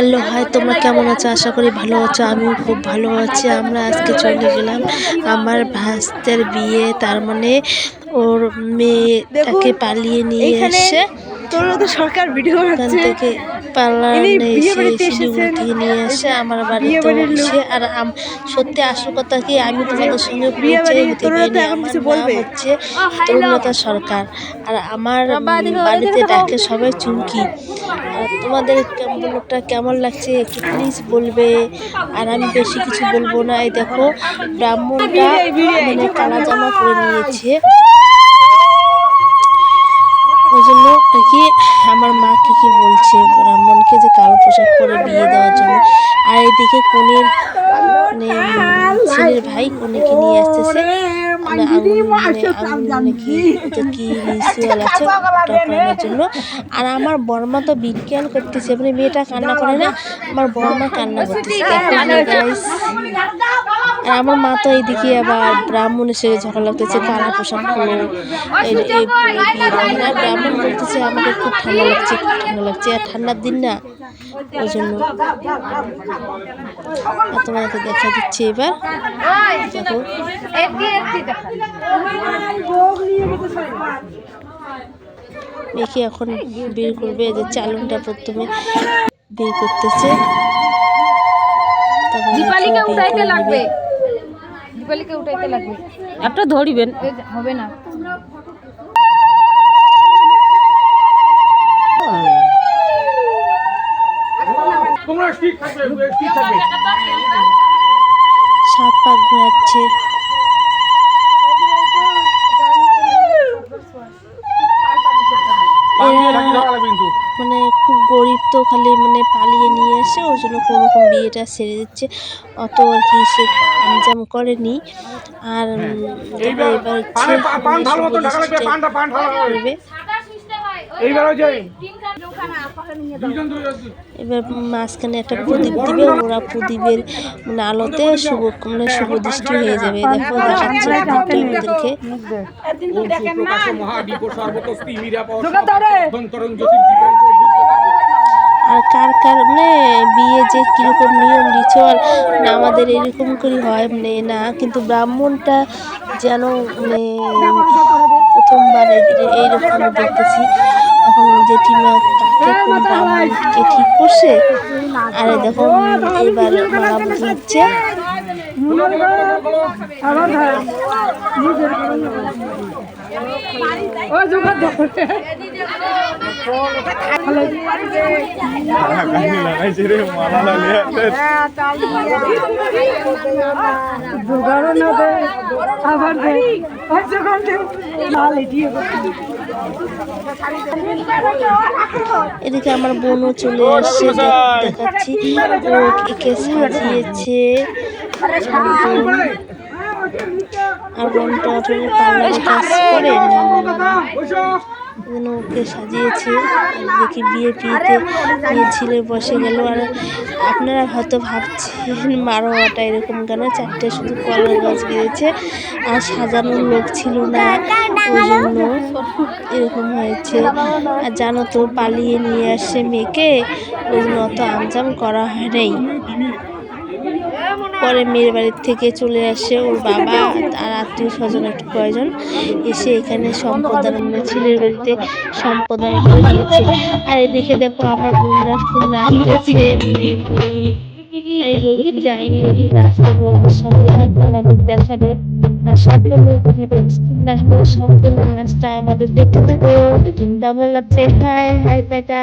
Hello hi তোমরা কেমন আছো? আশা করি ভালো আছো আমিও খুব ভালো আছি। আমরা আজকে চলে গেলাম আমার ভাস্তের বিয়ে তার মানে ওর মেয়েটাকে পালিয়ে নিয়ে এসে সরকার ভিডিও থেকে। থেকে নিয়ে এসে আমার বাড়িতে এসে আর আম- সত্যি আসল কথা কি আমি তোমাদের সঙ্গে বিয়ে পরিচয় হতে পারিনি। আমার নাম হচ্ছে তরুণলতা সরকার। আর আমার বাড়িতে ডাকে সবাই চুমকি। আর তোমাদের লোকটা কেমন লাগছে? একটু প্লিজ বলবে। আর আমি বেশি কিছু বলব না। এই দেখো, ব্রাহ্মণটা মানে কালা জামা পরে নিয়েছে। ওই জন্য আর কি আমার মা কি কি বলছে? ব্রাহ্মণকে যে কালো পোশাক পরে বিয়ে দেওয়ার জন্য। আর এদিকে কনের মানে ছেলের ভাই কনেকে নিয়ে আসতেছে। মানে আঙুল মানে মানে কি? ওটা কি রিচুয়াল আছে ওটা জন্য আর আমার বর্মা তো বিজ্ঞান করতেছে মানে মেয়েটা কান্না করে না? আমার বর্মা কান্না করতেছে। দেখো guys। আর আমার মা তো এইদিকে আবার ব্রাহ্মণ এসে ঝগড়া লাগতেছে, কালা পোশাক পরে। না ব্রাহ্মণ বলতেছে আমাকে খুব ঠান্ডা লাগছে, খুব ঠান্ডা লাগছে। আর ঠান্ডার দিন না ওই জন্য আর তোমাদেরকে দেখা দিচ্ছে এবার। দেখো মেয়েকে এখন বের করবে যে চালনটা প্রথমে বের করতেছে। দীপালিকে উঠাইতে করে লাগবে নেবে। উঠাইতে লাগবে। একটা ধরিবেন। হবে না। তোমরা ঠিক থাকবে ঠিক থাকবে। সাত পাক ঘোরাচ্ছে। কিন্তু। মানে খুব গরিব তো খালি মানে পালিয়ে নিয়ে এসে ওই জন্য কোনো রকম বিয়েটা সেরে দিচ্ছে। অত আর কি সে আঞ্জাম করেনি। আর উম, এবার হচ্ছে এবার মাঝখানে একটা প্রদীপ দিবে ওরা প্রদীপের মানে আলোতে শুভ মানে শুভ দৃষ্টি হয়ে যাবে। দেখো দেখাচ্ছে আমাদেরকে আর কার কার মানে বিয়ে যে কীরকম নিয়ম রিচুয়াল না আমাদের এরকম করে হয় মানে না, কিন্তু ব্রাহ্মণটা যেন মানে প্রথমবার এই- এইরকম দেখতেছি, এখন জেঠিমা কাকে কোন ব্রাহ্মণকে ঠিক করছে? আর দেখো এবার মারা হচ্ছে। এদিকে আমার বোনও চলে আসছে দেখাচ্ছি। সাজিয়েছে। আর বোনটা আসলে কাজ করে ওকে সাজিয়েছে দেখি বিয়ে পিয়েতে ছিলে বসে গেল আর আপনারা হয়তো ভাবছেন মারোয়াটা এরকম কেন চারটে শুধু কলা গাছ গিয়েছে আর সাজানোর লোক ছিল না ওই জন্য এরকম হয়েছে আর জানো তো, পালিয়ে নিয়ে আসছে মেয়েকে। ওই জন্য অত আমজাম করা হয় নাই। পরে মেয়ের বাড়ির থেকে চলে আসে ওর বাবা আর আত্মীয় স্বজন একটু কয়েকজন এসে এখানে সম্প্রদান মানে ছেলের বাড়িতে সম্প্রদান করে দিয়েছে। আর এদিকে দেখো আমার বোনরা বলব সঙ্গে আমাদের দেখতে থাকো কেমন লাগছে। হাই হাই বেটা।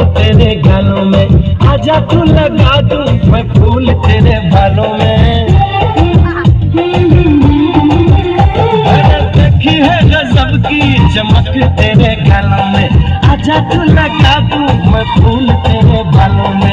तेरे गालों में। आजा तू लगा दू मैं फूल तेरे बालों में। है गजब की चमक तेरे गालों में। आजा तू लगा दू मैं फूल तेरे बालों में।